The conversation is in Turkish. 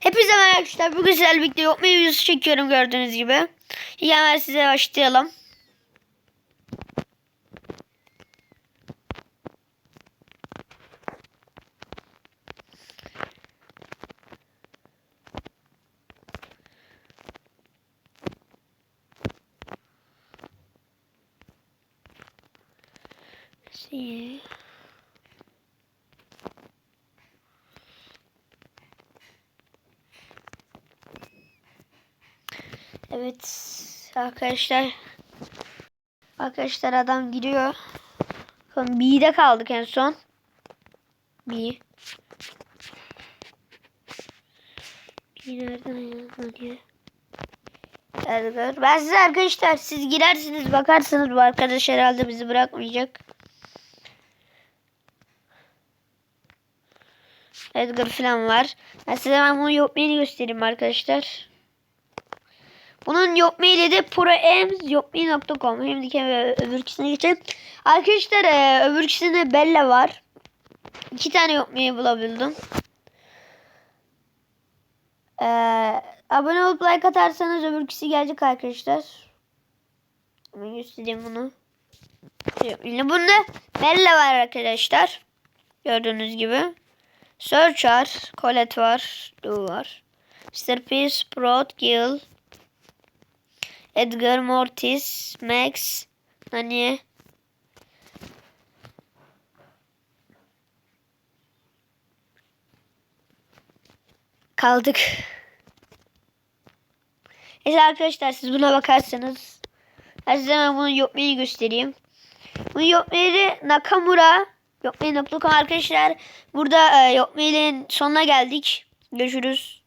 Hepinize merhaba arkadaşlar. Bugün sizlerle birlikte yok mu videosu çekiyorum gördüğünüz gibi. Hemen size başlayalım. See. Evet arkadaşlar. Arkadaşlar adam giriyor. Bakın B'de kaldık en son. B. B nereden ya? Hadi. Edgar. Ben size arkadaşlar siz girersiniz bakarsınız bu arkadaş herhalde bizi bırakmayacak. Edgar falan var. Ben size ben bunu yokmayını göstereyim arkadaşlar. Bunun yok maili de de hem öbürküsüne geçelim. Arkadaşlar e, öbürküsünde Bella var. İki tane yok mail bulabildim. E, abone olup like atarsanız öbürküsü gelecek arkadaşlar. Hemen göstereyim bunu. Bunda Bella var arkadaşlar. Gördüğünüz gibi. Search var. Colette var. Lou var. Mr. P, Sprout, Gil, Edgar, Mortis, Max, Nani. Kaldık. Neyse arkadaşlar siz buna bakarsanız ben size hemen bunu yokmayı göstereyim. Bu yokmayı Nakamura yokmayı.com arkadaşlar. Burada e, yokmayın sonuna geldik. Görüşürüz.